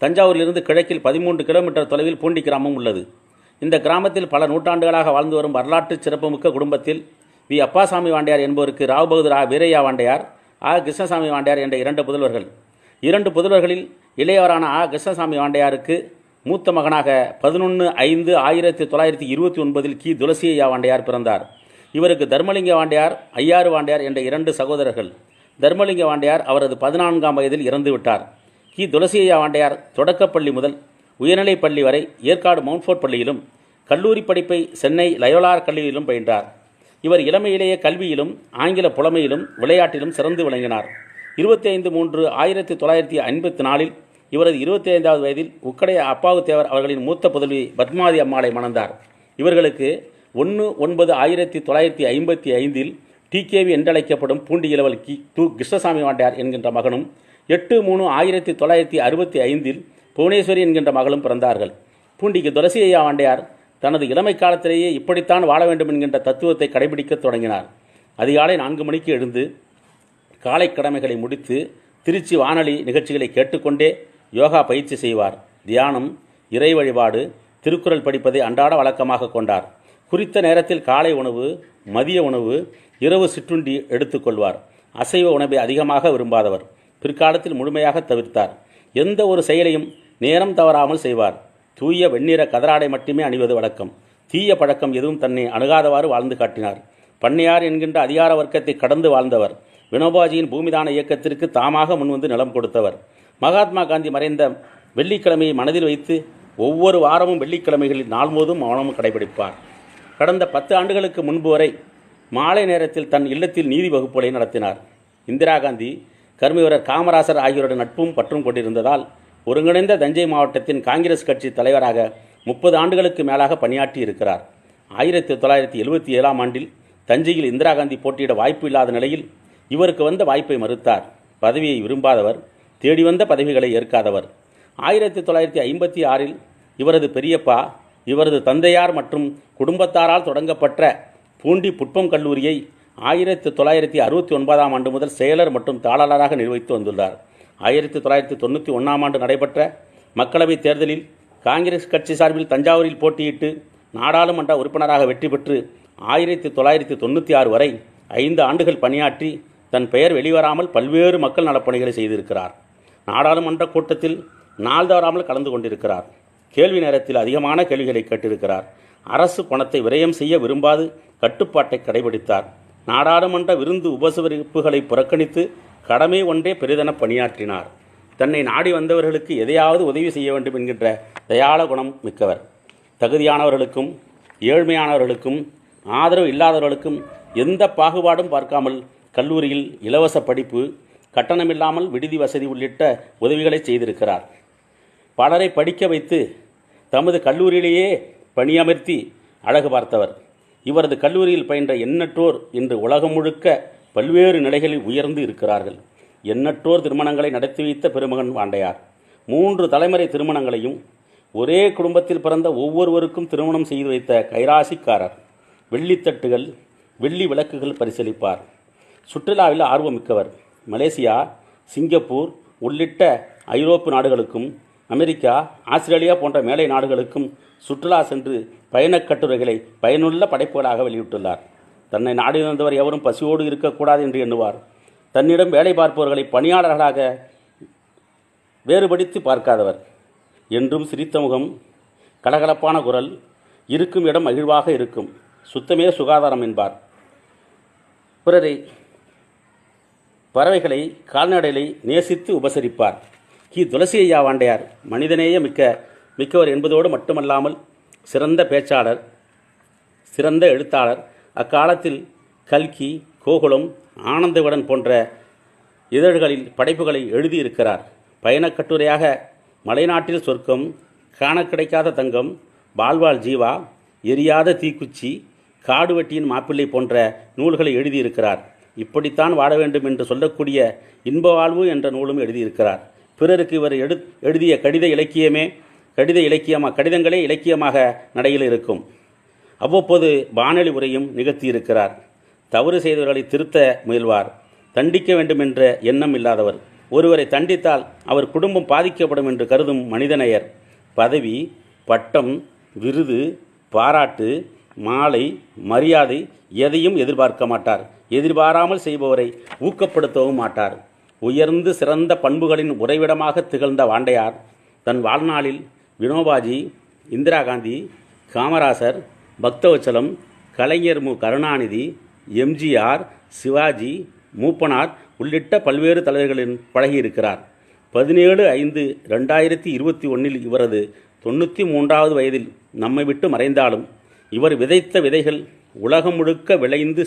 தஞ்சாவூரிலிருந்து கிழக்கில் பதிமூன்று கிலோமீட்டர் தொலைவில் பூண்டி கிராமம் உள்ளது. இந்த கிராமத்தில் பல நூற்றாண்டுகளாக வாழ்ந்து வரும் வரலாற்று சிறப்புமிக்க குடும்பத்தில் வி. அப்பாசாமி வாண்டியார் என்பவருக்கு ராவ் பகதூர் ஆ வீரையா வாண்டையார் ஆ. கிருஷ்ணசாமி வாண்டியார் என்ற இரண்டு புதல்வர்கள். இரண்டு புதல்வர்களில் இளையவரான ஆ. கிருஷ்ணசாமி வாண்டையாருக்கு மூத்த மகனாக பதினொன்று ஐந்து ஆயிரத்தி தொள்ளாயிரத்தி இருபத்தி ஒன்பதில் கி. துளசியா வாண்டையார் பிறந்தார். இவருக்கு தர்மலிங்க வாண்டையார் ஐயாறு வாண்டையார் என்ற இரண்டு சகோதரர்கள். தர்மலிங்க வாண்டையார் அவரது பதினான்காம் வயதில் இறந்துவிட்டார். கி. துளசியா ஆண்டையார் தொடக்கப்பள்ளி முதல் உயர்நிலைப் பள்ளி வரை ஏற்காடு மவுண்ட்ஃபோர்ட் பள்ளியிலும் கல்லூரி படிப்பை சென்னை லயோலார் கல்லூரியிலும் பயின்றார். இவர் இளமையிலேயே கல்வியிலும் ஆங்கில புலமையிலும் விளையாட்டிலும் சிறந்து விளங்கினார். இருபத்தி ஐந்து மூன்று ஆயிரத்தி தொள்ளாயிரத்தி ஐம்பத்தி நாலில் இவரது இருபத்தி ஐந்தாவது வயதில் உக்கடைய அப்பாவு தேவர் அவர்களின் மூத்த புதல்வி பத்மாவதி அம்மாளை மணந்தார். இவர்களுக்கு ஒன்று ஒன்பது ஆயிரத்தி தொள்ளாயிரத்தி ஐம்பத்தி ஐந்தில் டிகேவி என்றழைக்கப்படும் பூண்டி இளவல் கி. து. கிருஷ்ணசாமி வாண்டியார் என்கின்ற மகனும் எட்டு மூணு ஆயிரத்தி தொள்ளாயிரத்தி அறுபத்தி ஐந்தில் புவனேஸ்வரி என்கின்ற மகளும் பிறந்தார்கள். பூண்டிக்கு துளசி ஐயா ஆண்டையார் தனது இளமை காலத்திலேயே இப்படித்தான் வாழ வேண்டும் என்கின்ற தத்துவத்தை கடைபிடிக்க தொடங்கினார். அதிகாலை நான்கு மணிக்கு எழுந்து காலை கடமைகளை முடித்து திருச்சி வானொலி நிகழ்ச்சிகளை கேட்டுக்கொண்டே யோகா பயிற்சி செய்வார். தியானம் இறை வழிபாடு திருக்குறள் படிப்பதை அன்றாட வழக்கமாக கொண்டார். குறித்த நேரத்தில் காலை உணவு மதிய உணவு இரவு சிற்றுண்டி எடுத்துக்கொள்வார் அசைவ உணவை அதிகமாக விரும்பாதவர். பிற்காலத்தில் முழுமையாக தவிர்த்தார். எந்த ஒரு செயலையும் நேரம் தவறாமல் செய்வார். தூய வெண்ணிற கதராடை மட்டுமே அணிவது வழக்கம். தீய பழக்கம் எதுவும் தன்னை அணுகாதவாறு வாழ்ந்து காட்டினார். பண்ணையார் என்கின்ற அதிகார வர்க்கத்தை கடந்து வாழ்ந்தவர் வினோபாஜியின் பூமிதான இயக்கத்திற்கு தாமாக முன்வந்து நிலம் கொடுத்தவர். மகாத்மா காந்தி மறைந்த வெள்ளிக்கிழமையை மனதில் வைத்து ஒவ்வொரு வாரமும் வெள்ளிக்கிழமைகளில் நாள் முழுவதும் மௌனமும் கடைபிடிப்பார். கடந்த பத்து ஆண்டுகளுக்கு முன்பு வரை மாலை நேரத்தில் தன் இல்லத்தில் நீதி வகுப்புகளை நடத்தினார். இந்திரா காந்தி கர்மவீரர் காமராசர் ஆகியோருடன் நட்பும் பற்றும் கொண்டிருந்ததால் ஒருங்கிணைந்த தஞ்சை மாவட்டத்தின் காங்கிரஸ் கட்சி தலைவராக முப்பது ஆண்டுகளுக்கு மேலாக பணியாற்றி இருக்கிறார். ஆயிரத்தி தொள்ளாயிரத்தி எழுபத்தி ஏழாம் ஆண்டில் தஞ்சையில் இந்திரா காந்தி போட்டியிட வாய்ப்பு இல்லாத நிலையில் இவருக்கு வந்த வாய்ப்பை மறுத்தார். பதவியை விரும்பாதவர் தேடி வந்த பதவிகளை ஏற்காதவர். ஆயிரத்தி தொள்ளாயிரத்தி ஐம்பத்தி ஆறில் இவரது பெரியப்பா இவரது தந்தையார் மற்றும் குடும்பத்தாரால் தொடங்கப்பட்ட பூண்டி புட்பம் கல்லூரியை ஆயிரத்தி தொள்ளாயிரத்தி அறுபத்தி ஒன்பதாம் ஆண்டு முதல் செயலர் மற்றும் தாளாளராக நிர்வகித்து வந்துள்ளார். ஆயிரத்தி தொள்ளாயிரத்தி தொண்ணூற்றி ஒன்றாம் ஆண்டு நடைபெற்ற மக்களவைத் தேர்தலில் காங்கிரஸ் கட்சி சார்பில் தஞ்சாவூரில் போட்டியிட்டு நாடாளுமன்ற உறுப்பினராக வெற்றி பெற்று ஆயிரத்தி தொள்ளாயிரத்தி தொண்ணூற்றி ஆறு வரை ஐந்து ஆண்டுகள் பணியாற்றி தன் பெயர் வெளிவராமல் பல்வேறு மக்கள் நலப்பணிகளை செய்திருக்கிறார். நாடாளுமன்ற கூட்டத்தில் நாள் தவறாமல் கலந்து கொண்டிருக்கிறார். கேள்வி நேரத்தில் அதிகமான கேள்விகளை கேட்டிருக்கிறார். அரசு பணத்தை விரயம் செய்ய விரும்பாது கட்டுப்பாட்டை கடைபிடித்தார். நாடாளுமன்ற விருந்து உபசரிப்புகளை புறக்கணித்து கடமை ஒன்றே பெரிதென பணியாற்றினார். தன்னை நாடி வந்தவர்களுக்கு எதையாவது உதவி செய்ய வேண்டும் என்கின்ற தயாள குணம் மிக்கவர். தகுதியானவர்களுக்கும் ஏழ்மையானவர்களுக்கும் ஆதரவு இல்லாதவர்களுக்கும் எந்த பாகுபாடும் பார்க்காமல் கல்லூரியில் இலவச படிப்பு கட்டணமில்லாமல் விடுதி வசதி உள்ளிட்ட உதவிகளை செய்திருக்கிறார். பலரை படிக்க வைத்து தமது கல்லூரியிலேயே பணியமர்த்தி அழகு பார்த்தவர். இவரது கல்லூரியில் பயின்ற எண்ணற்றோர் இன்று உலகம் முழுக்க பல்வேறு நிலைகளில் உயர்ந்து இருக்கிறார்கள். எண்ணற்றோர் திருமணங்களை நடத்தி வைத்த பெருமகன் வாண்டையார். மூன்று தலைமுறை திருமணங்களையும் ஒரே குடும்பத்தில் பிறந்த ஒவ்வொருவருக்கும் திருமணம் செய்து வைத்த கைராசிக்காரர். வெள்ளித்தட்டுகள் வெள்ளி விளக்குகள் பரிசீலிப்பார் சுற்றுலாவில் ஆர்வமிக்கவர். மலேசியா சிங்கப்பூர் உள்ளிட்ட ஐரோப்பு நாடுகளுக்கும் அமெரிக்கா ஆஸ்திரேலியா போன்ற மேலை நாடுகளுக்கும் சுற்றுலா சென்று பயணக் கட்டுரைகளை பயனுள்ள படைப்புகளாக வெளியிட்டுள்ளார். தன்னை நாடி வந்தவர் எவரும் பசியோடு இருக்கக்கூடாது என்று எண்ணுவார். தன்னிடம் வேலை பார்ப்பவர்களை பணியாளர்களாக வேறுபடுத்தி பார்க்காதவர். என்றும் சிரித்த முகம் கலகலப்பான குரல் இருக்கும் இடம் மகிழ்வாக இருக்கும். சுத்தமே சுகாதாரம் என்பார். பிறரை பறவைகளை கால்நடைகளை நேசித்து உபசரிப்பார். கி துளசி ஐயா வாண்டையார் மனிதநேய மிக்க மிக்கவர் என்பதோடு மட்டுமல்லாமல் சிறந்த பேச்சாளர் சிறந்த எழுத்தாளர் அக்காலத்தில் கல்கி கோகுலம் ஆனந்தவிடன் போன்ற இதழ்களில் படைப்புகளை எழுதியிருக்கிறார். பயணக்கட்டுரையாக மலைநாட்டில் சொர்க்கம் காண கிடைக்காத தங்கம் பால்வால் ஜீவா எரியாத தீக்குச்சி காடு வெட்டியின் மாப்பிள்ளை போன்ற நூல்களை எழுதியிருக்கிறார். இப்படித்தான் வாழ வேண்டும் என்று சொல்லக்கூடிய இன்ப வாழ்வு என்ற நூலும் எழுதியிருக்கிறார். பிறருக்கு இவர் எடு எழுதிய கடித இலக்கியமே கடித இலக்கியமாக கடிதங்களே இலக்கியமாக நடையில் இருக்கும். அவ்வப்போது வானொலி உரையும் நிகழ்த்தியிருக்கிறார். தவறு செய்தவர்களை திருத்த முயல்வார். தண்டிக்க வேண்டும் என்ற எண்ணம் இல்லாதவர். ஒருவரை தண்டித்தால் அவர் குடும்பம் பாதிக்கப்படும் என்று கருதும் மனிதநேயர். பதவி பட்டம் விருது பாராட்டு மாலை மரியாதை எதையும் எதிர்பார்க்க மாட்டார். எதிர்பாராமல் செய்பவரை ஊக்கப்படுத்தவும் மாட்டார். உயர்ந்து சிறந்த பண்புகளின் உறைவிடமாக திகழ்ந்த வாண்டையார் தன் வாழ்நாளில் வினோபாஜி இந்திரா காந்தி காமராசர் பக்தவச்சலம் கலைஞர் மு. கருணாநிதி எம்ஜிஆர் சிவாஜி மூப்பனார் உள்ளிட்ட பல்வேறு தலைவர்களின் பழகியிருக்கிறார். பதினேழு ஐந்து ரெண்டாயிரத்தி இருபத்தி ஒன்றில் இவரது தொண்ணூற்றி மூன்றாவது வயதில் நம்மை விட்டு மறைந்தாலும் இவர் விதைத்த விதைகள் உலகம் முழுக்க விளைந்து